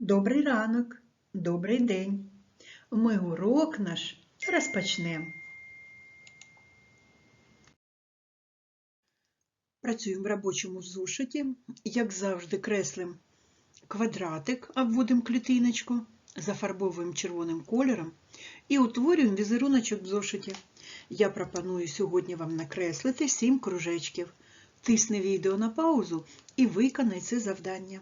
Добрий ранок, добрий день. Ми урок наш розпочнемо. Працюємо в робочому зошиті. Як завжди, креслимо квадратик, обводимо клітиночку, зафарбовуємо червоним кольором і утворюємо візеруночок в зошиті. Я пропоную сьогодні вам накреслити 7 кружечків. Тисни відео на паузу і виконай це завдання.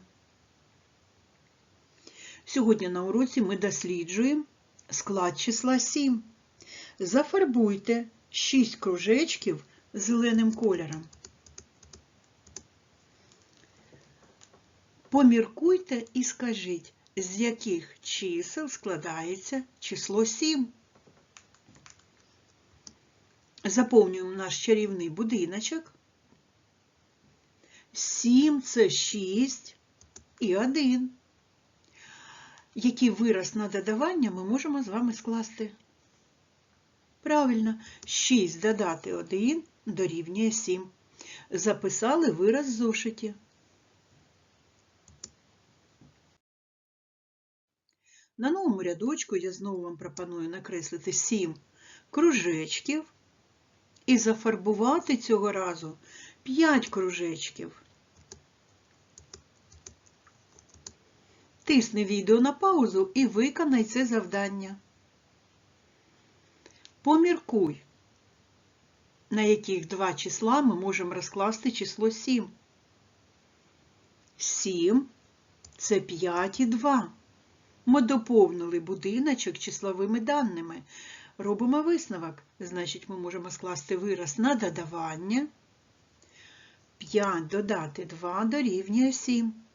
Сьогодні на уроці ми досліджуємо склад числа 7. Зафарбуйте 6 кружечків зеленим кольором. Поміркуйте і скажіть, з яких чисел складається число 7. Заповнюємо наш чарівний будиночок. 7 це 6 і 1. Який вираз на додавання ми можемо з вами скласти? Правильно, 6 додати 1 дорівнює 7. Записали вираз зошиті. На новому рядочку я знову вам пропоную накреслити 7 кружечків і зафарбувати цього разу 5 кружечків. Тисни відео на паузу і виконай це завдання. Поміркуй, на яких два числа ми можемо розкласти число 7. 7 це 5 і 2. Ми доповнили будиночок числовими даними. Робимо висновок. Значить, ми можемо скласти вираз на додавання. 5 додати 2 дорівнює 7.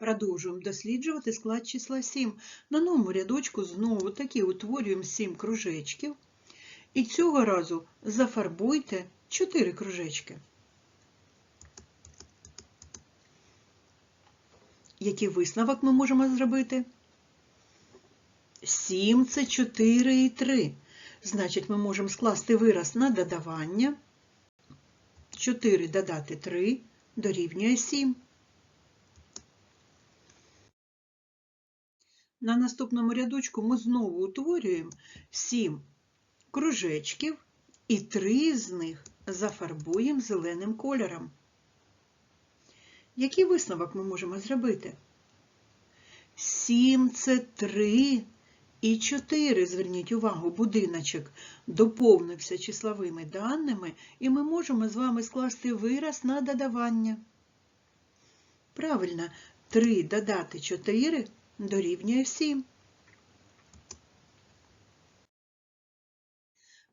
Продовжуємо досліджувати склад числа 7. На новому рядочку знову таки утворюємо 7 кружечків. І цього разу зафарбуйте 4 кружечки. Який висновок ми можемо зробити? 7 це 4 і 3. Значить, ми можемо скласти вираз на додавання. 4 додати 3 дорівнює 7. На наступному рядочку ми знову утворюємо 7 кружечків і 3 з них зафарбуємо зеленим кольором. Який висновок ми можемо зробити? 7 це 3 і 4. Зверніть увагу, будиночок доповнився числовими даними, і ми можемо з вами скласти вираз на додавання. Правильно, 3 додати 4 дорівнює 7.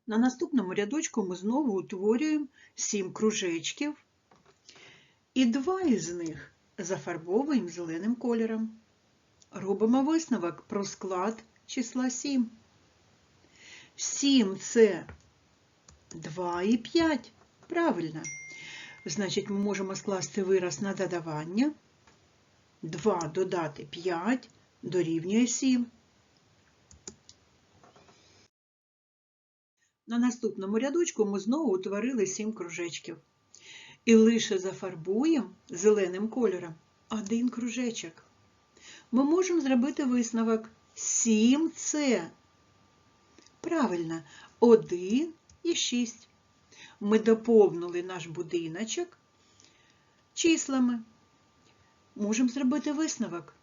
На наступному рядочку ми знову утворюємо 7 кружечків, і два із них зафарбовуємо зеленим кольором. Робимо висновок про склад числа 7. 7 це 2 і 5. Правильно. Значить, ми можемо скласти вираз на додавання. 2 додати 5 дорівнює 7. На наступному рядочку ми знову утворили 7 кружечків. І лише зафарбуємо зеленим кольором один кружечок. Ми можемо зробити висновок 7 це. Правильно, 1 і 6. Ми доповнили наш будиночок числами. Можемо зробити висновок,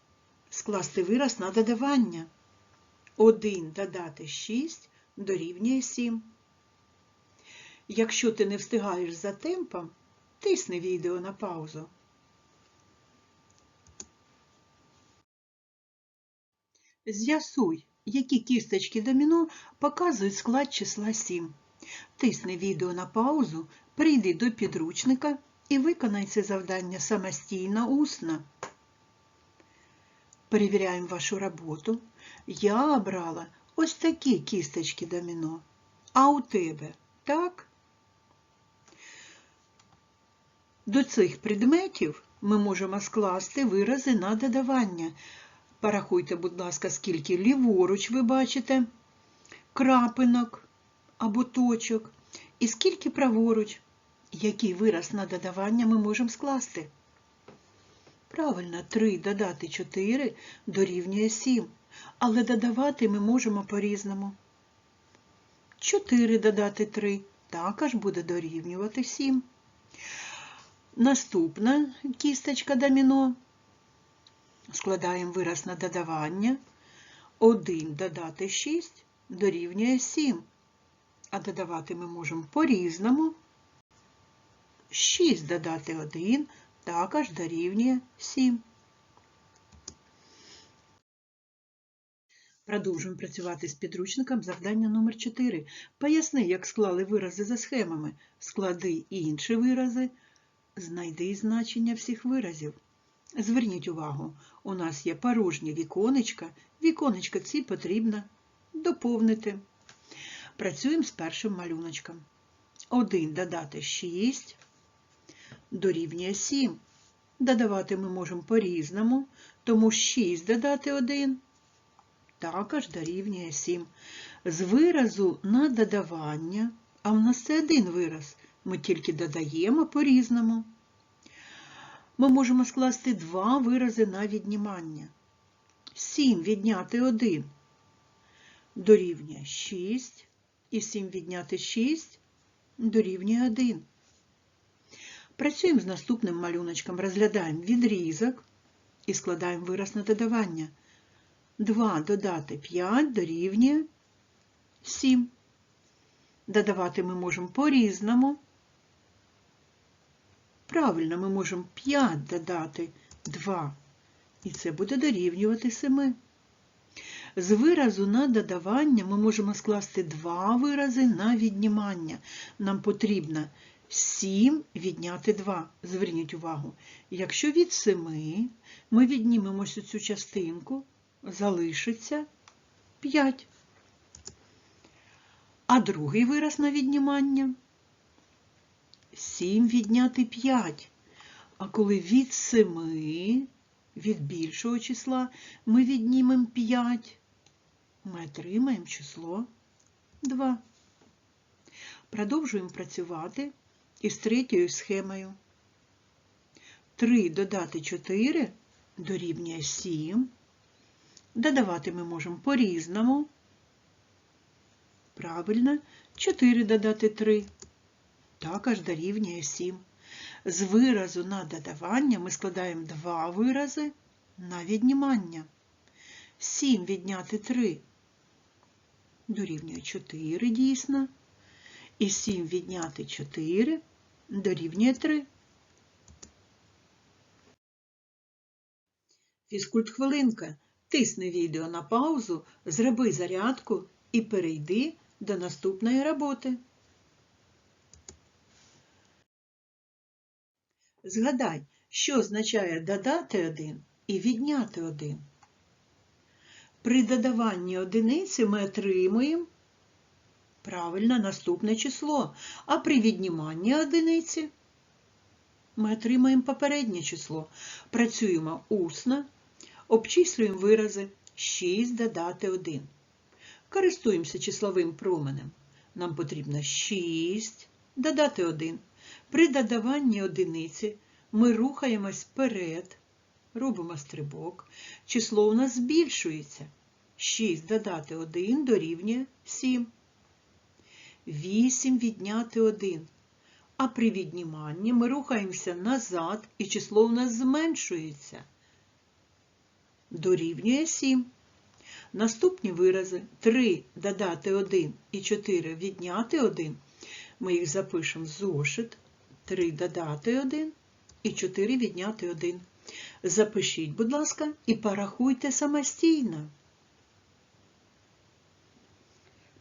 скласти вираз на додавання. 1 додати 6 дорівнює 7. Якщо ти не встигаєш за темпом, тисни відео на паузу. З'ясуй, які кісточки доміно показують склад числа 7. Тисни відео на паузу, прийди до підручника і виконай це завдання самостійно усно. Перевіряємо вашу роботу. Я обрала ось такі кісточки доміно. А у тебе так? До цих предметів ми можемо скласти вирази на додавання. Порахуйте, будь ласка, скільки ліворуч ви бачите крапинок або точок, і скільки праворуч, який вираз на додавання ми можемо скласти. Правильно, 3 додати 4 дорівнює 7. Але додавати ми можемо по-різному. 4 додати 3 також буде дорівнювати 7. Наступна кісточка доміно. Складаємо вираз на додавання. 1 додати 6 дорівнює 7. А додавати ми можемо по-різному. 6 додати 1 також дорівнює 7. Продовжуємо працювати з підручником завдання номер 4. Поясни, як склали вирази за схемами. Склади інші вирази, знайди значення всіх виразів. Зверніть увагу, у нас є порожні віконечка. Віконечка ці потрібно доповнити. Працюємо з першим малюночком. 1 додати 6 дорівнює 7. Додавати ми можемо по-різному, тому 6 додати 1 також дорівнює 7. З виразу на додавання, а в нас це один вираз, ми тільки додаємо по-різному. Ми можемо скласти два вирази на віднімання. 7 відняти 1 дорівнює 6, і 7 відняти 6 дорівнює 1. Працюємо з наступним малюночком, розглядаємо відрізок і складаємо вираз на додавання. 2 додати 5 дорівнює 7. Додавати ми можемо по-різному. Правильно, ми можемо 5 додати 2, і це буде дорівнювати 7. З виразу на додавання ми можемо скласти два вирази на віднімання. Нам потрібно 7 відняти 2. Зверніть увагу, якщо від 7 ми віднімемо цю частинку, залишиться 5. А другий вираз на віднімання 7 відняти 5. А коли від 7, від більшого числа, ми віднімемо 5, ми отримаємо число 2. Продовжуємо працювати із третьою схемою. 3 додати 4 дорівнює 7. Додавати ми можемо по-різному. Правильно, 4 додати 3. Також дорівнює 7. З виразу на додавання ми складаємо два вирази на віднімання. 7 відняти 3 дорівнює 4 дійсно. І 7 відняти 4 дорівнює 3. Фізкульт хвилинка. Тисни відео на паузу, зроби зарядку і перейди до наступної роботи. Згадай, що означає додати один і відняти один. При додаванні одиниці ми отримуємо правильно наступне число, а при відніманні одиниці ми отримаємо попереднє число. Працюємо усно, обчислюємо вирази 6 додати 1. Користуємося числовим променем. Нам потрібно 6 додати 1. При додаванні одиниці ми рухаємось вперед, робимо стрибок. Число у нас збільшується. 6 додати 1 дорівнює 7. 8 відняти 1. А при відніманні ми рухаємося назад і число у нас зменшується. Дорівнює 7. Наступні вирази 3 додати 1 і 4 відняти 1. Ми їх запишемо в зошит. 3 додати 1 і 4 відняти 1. Запишіть, будь ласка, і порахуйте самостійно.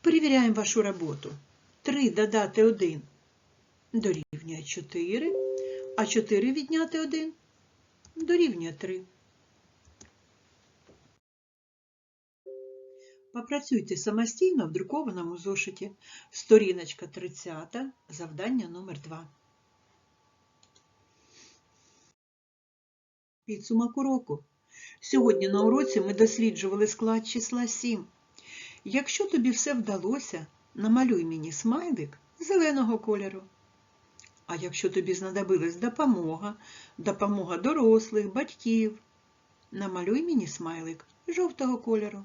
Перевіряємо вашу роботу. 3 додати 1 дорівнює 4, а 4 відняти 1 дорівнює 3. Попрацюйте самостійно в друкованому зошиті. Сторіночка 30, завдання номер 2. Підсумок уроку. Сьогодні на уроці ми досліджували склад числа 7. Якщо тобі все вдалося, намалюй мені смайлик зеленого кольору. А якщо тобі знадобилась допомога, допомога дорослих, батьків, намалюй мені смайлик жовтого кольору.